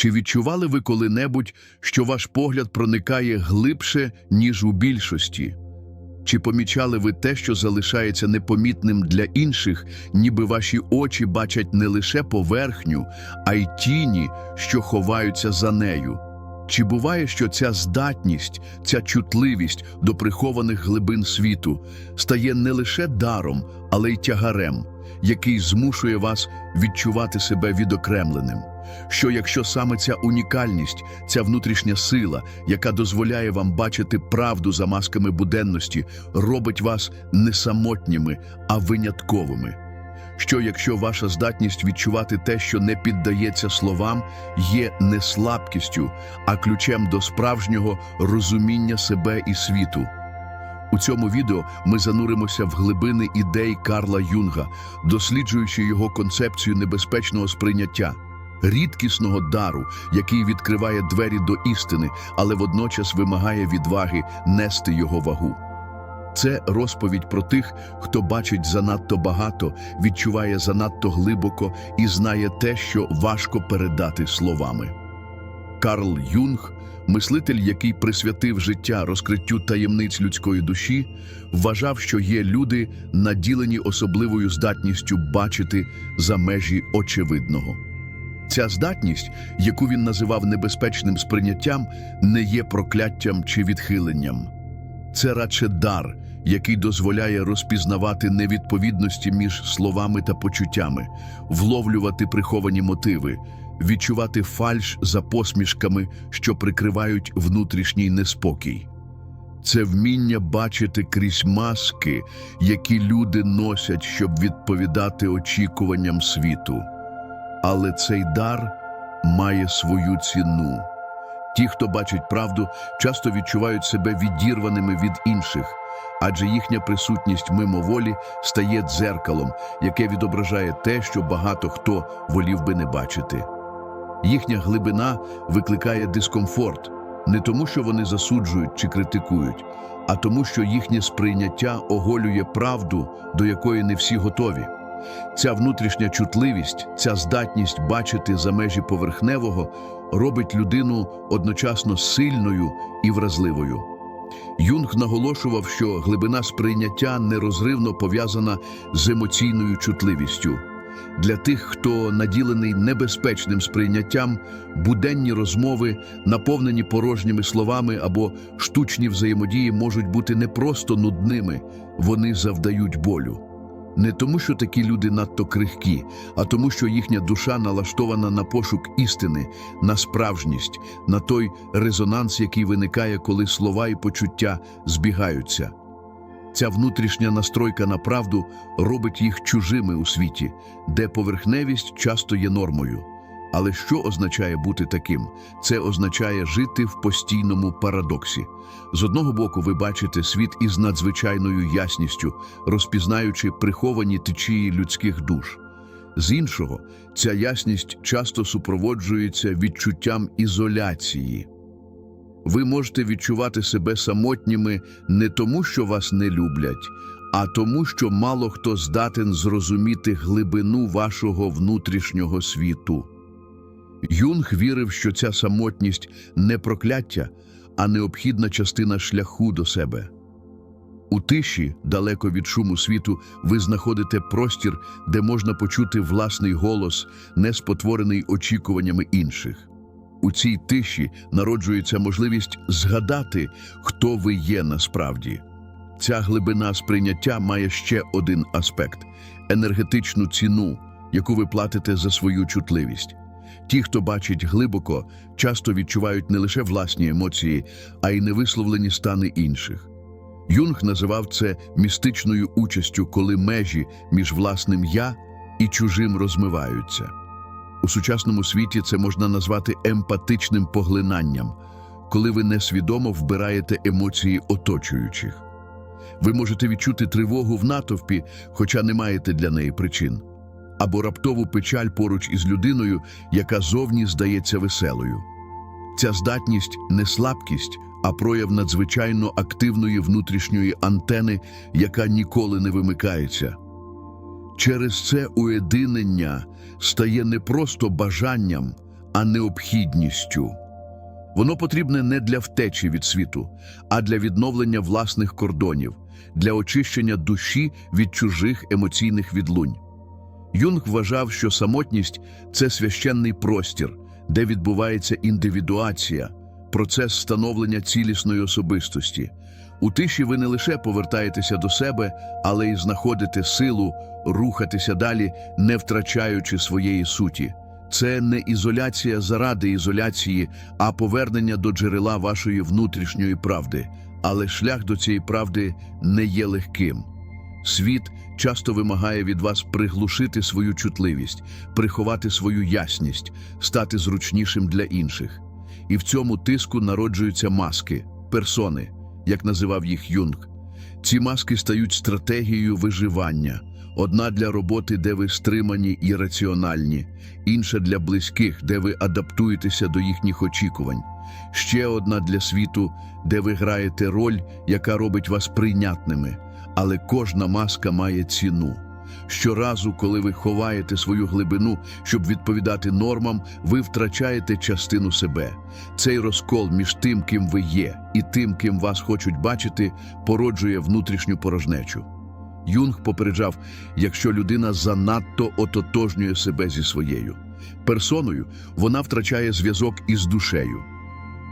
Чи відчували ви коли-небудь, що ваш погляд проникає глибше, ніж у більшості? Чи помічали ви те, що залишається непомітним для інших, ніби ваші очі бачать не лише поверхню, а й тіні, що ховаються за нею? Чи буває, що ця здатність, ця чутливість до прихованих глибин світу стає не лише даром, але й тягарем, який змушує вас відчувати себе відокремленим? Що якщо саме ця унікальність, ця внутрішня сила, яка дозволяє вам бачити правду за масками буденності, робить вас не самотніми, а винятковими? Що якщо ваша здатність відчувати те, що не піддається словам, є не слабкістю, а ключем до справжнього розуміння себе і світу? У цьому відео ми зануримося в глибини ідей Карла Юнга, досліджуючи його концепцію небезпечного сприйняття, рідкісного дару, який відкриває двері до істини, але водночас вимагає відваги нести його вагу. Це розповідь про тих, хто бачить занадто багато, відчуває занадто глибоко і знає те, що важко передати словами. Карл Юнг, мислитель, який присвятив життя розкриттю таємниць людської душі, вважав, що є люди, наділені особливою здатністю бачити за межі очевидного. Ця здатність, яку він називав небезпечним сприйняттям, не є прокляттям чи відхиленням. Це радше дар, який дозволяє розпізнавати невідповідності між словами та почуттями, вловлювати приховані мотиви, відчувати фальш за посмішками, що прикривають внутрішній неспокій. Це вміння бачити крізь маски, які люди носять, щоб відповідати очікуванням світу. Але цей дар має свою ціну. Ті, хто бачить правду, часто відчувають себе відірваними від інших, адже їхня присутність мимоволі стає дзеркалом, яке відображає те, що багато хто волів би не бачити. Їхня глибина викликає дискомфорт не тому, що вони засуджують чи критикують, а тому, що їхнє сприйняття оголює правду, до якої не всі готові. Ця внутрішня чутливість, ця здатність бачити за межі поверхневого робить людину одночасно сильною і вразливою. Юнг наголошував, що глибина сприйняття нерозривно пов'язана з емоційною чутливістю. Для тих, хто наділений небезпечним сприйняттям, буденні розмови, наповнені порожніми словами або штучні взаємодії можуть бути не просто нудними, вони завдають болю. Не тому, що такі люди надто крихкі, а тому, що їхня душа налаштована на пошук істини, на справжність, на той резонанс, який виникає, коли слова і почуття збігаються. Ця внутрішня настройка на правду робить їх чужими у світі, де поверхневість часто є нормою. Але що означає бути таким? Це означає жити в постійному парадоксі. З одного боку, ви бачите світ із надзвичайною ясністю, розпізнаючи приховані течії людських душ. З іншого, ця ясність часто супроводжується відчуттям ізоляції. Ви можете відчувати себе самотніми не тому, що вас не люблять, а тому, що мало хто здатен зрозуміти глибину вашого внутрішнього світу. Юнг вірив, що ця самотність не прокляття, а необхідна частина шляху до себе. У тиші, далеко від шуму світу, ви знаходите простір, де можна почути власний голос, не спотворений очікуваннями інших. У цій тиші народжується можливість згадати, хто ви є насправді. Ця глибина сприйняття має ще один аспект енергетичну ціну, яку ви платите за свою чутливість. Ті, хто бачить глибоко, часто відчувають не лише власні емоції, а й невисловлені стани інших. Юнг називав це містичною участю, коли межі між власним я і чужим розмиваються. У сучасному світі це можна назвати емпатичним поглинанням, коли ви несвідомо вбираєте емоції оточуючих. Ви можете відчути тривогу в натовпі, хоча не маєте для неї причин, або раптову печаль поруч із людиною, яка зовні здається веселою. Ця здатність не слабкість, а прояв надзвичайно активної внутрішньої антени, яка ніколи не вимикається. Через це уєдинення стає не просто бажанням, а необхідністю. Воно потрібне не для втечі від світу, а для відновлення власних кордонів, для очищення душі від чужих емоційних відлунь. Юнг вважав, що самотність це священний простір, де відбувається індивідуація, процес становлення цілісної особистості. У тиші ви не лише повертаєтеся до себе, але й знаходите силу рухатися далі, не втрачаючи своєї суті. Це не ізоляція заради ізоляції, а повернення до джерела вашої внутрішньої правди. Але шлях до цієї правди не є легким. Світ часто вимагає від вас приглушити свою чутливість, приховати свою ясність, стати зручнішим для інших. І в цьому тиску народжуються маски, персони, як називав їх Юнг. Ці маски стають стратегією виживання. Одна для роботи, де ви стримані і раціональні, інша для близьких, де ви адаптуєтеся до їхніх очікувань. Ще одна для світу, де ви граєте роль, яка робить вас прийнятними. Але кожна маска має ціну. Щоразу, коли ви ховаєте свою глибину, щоб відповідати нормам, ви втрачаєте частину себе. Цей розкол між тим, ким ви є, і тим, ким вас хочуть бачити, породжує внутрішню порожнечу. Юнг попереджав, якщо людина занадто ототожнює себе зі своєю персоною, вона втрачає зв'язок із душею.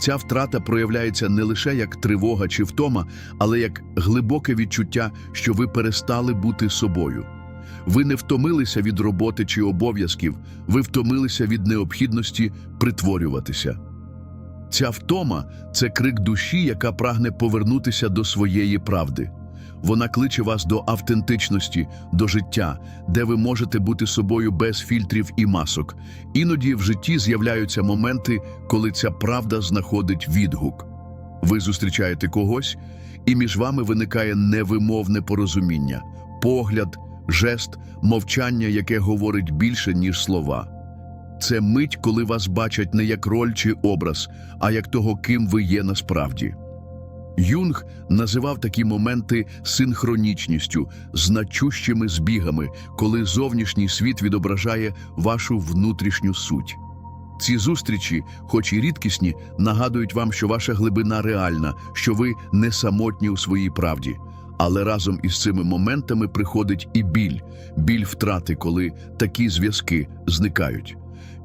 Ця втрата проявляється не лише як тривога чи втома, але як глибоке відчуття, що ви перестали бути собою. Ви не втомилися від роботи чи обов'язків, ви втомилися від необхідності притворюватися. Ця втома це крик душі, яка прагне повернутися до своєї правди. Вона кличе вас до автентичності, до життя, де ви можете бути собою без фільтрів і масок. Іноді в житті з'являються моменти, коли ця правда знаходить відгук. Ви зустрічаєте когось, і між вами виникає невимовне порозуміння, погляд, жест, мовчання, яке говорить більше, ніж слова. Це мить, коли вас бачать не як роль чи образ, а як того, ким ви є насправді. Юнг називав такі моменти синхронічністю, значущими збігами, коли зовнішній світ відображає вашу внутрішню суть. Ці зустрічі, хоч і рідкісні, нагадують вам, що ваша глибина реальна, що ви не самотні у своїй правді. Але разом із цими моментами приходить і біль, біль втрати, коли такі зв'язки зникають.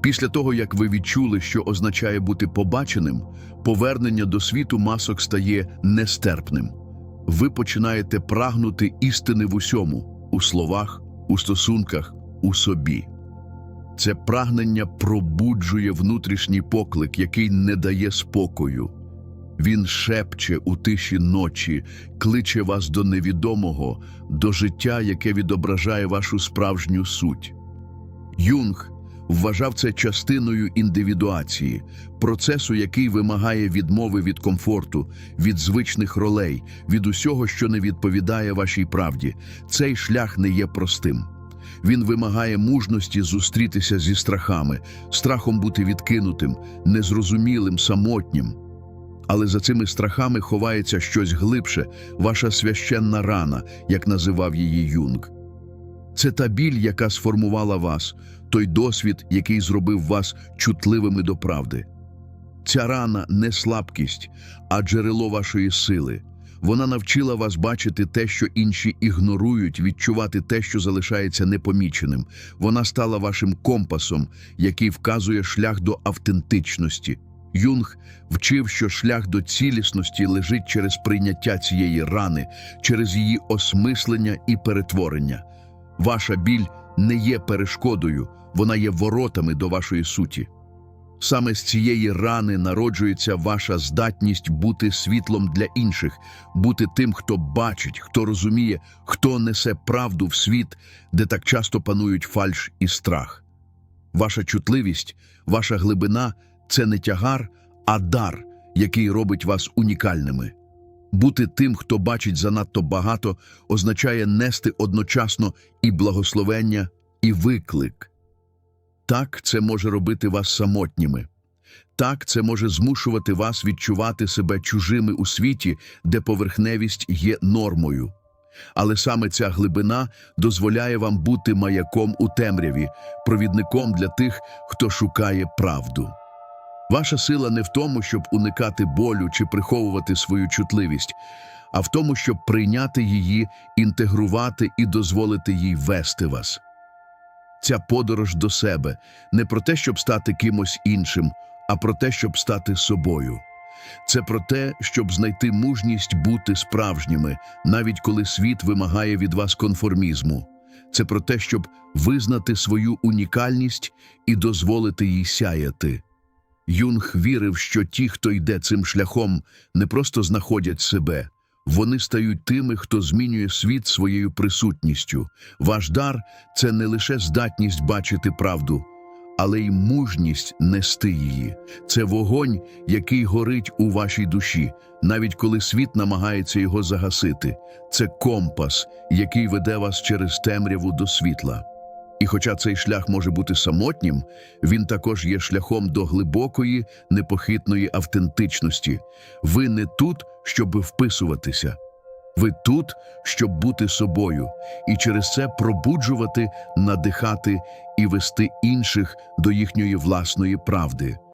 Після того, як ви відчули, що означає бути побаченим, повернення до світу масок стає нестерпним. Ви починаєте прагнути істини в усьому у словах, у стосунках, у собі. Це прагнення пробуджує внутрішній поклик, який не дає спокою. Він шепче у тиші ночі, кличе вас до невідомого, до життя, яке відображає вашу справжню суть. Юнг вважав це частиною індивідуації, процесу, який вимагає відмови від комфорту, від звичних ролей, від усього, що не відповідає вашій правді. Цей шлях не є простим. Він вимагає мужності зустрітися зі страхами, страхом бути відкинутим, незрозумілим, самотнім. Але за цими страхами ховається щось глибше, ваша священна рана, як називав її Юнг. Це та біль, яка сформувала вас, той досвід, який зробив вас чутливими до правди. Ця рана не слабкість, а джерело вашої сили. Вона навчила вас бачити те, що інші ігнорують, відчувати те, що залишається непоміченим. Вона стала вашим компасом, який вказує шлях до автентичності. Юнг вчив, що шлях до цілісності лежить через прийняття цієї рани, через її осмислення і перетворення. Ваша біль не є перешкодою, вона є воротами до вашої суті. Саме з цієї рани народжується ваша здатність бути світлом для інших, бути тим, хто бачить, хто розуміє, хто несе правду в світ, де так часто панують фальш і страх. Ваша чутливість, ваша глибина це не тягар, а дар, який робить вас унікальними. Бути тим, хто бачить занадто багато, означає нести одночасно і благословення, і виклик. Так, це може робити вас самотніми. Так, це може змушувати вас відчувати себе чужими у світі, де поверхневість є нормою. Але саме ця глибина дозволяє вам бути маяком у темряві, провідником для тих, хто шукає правду. Ваша сила не в тому, щоб уникати болю чи приховувати свою чутливість, а в тому, щоб прийняти її, інтегрувати і дозволити їй вести вас. Ця подорож до себе не про те, щоб стати кимось іншим, а про те, щоб стати собою. Це про те, щоб знайти мужність бути справжніми, навіть коли світ вимагає від вас конформізму. Це про те, щоб визнати свою унікальність і дозволити їй сяяти. Юнг вірив, що ті, хто йде цим шляхом, не просто знаходять себе, вони стають тими, хто змінює світ своєю присутністю. Ваш дар це не лише здатність бачити правду, але й мужність нести її. Це вогонь, який горить у вашій душі, навіть коли світ намагається його загасити. Це компас, який веде вас через темряву до світла. І хоча цей шлях може бути самотнім, він також є шляхом до глибокої, непохитної автентичності. Ви не тут, щоб вписуватися. Ви тут, щоб бути собою, і через це пробуджувати, надихати і вести інших до їхньої власної правди.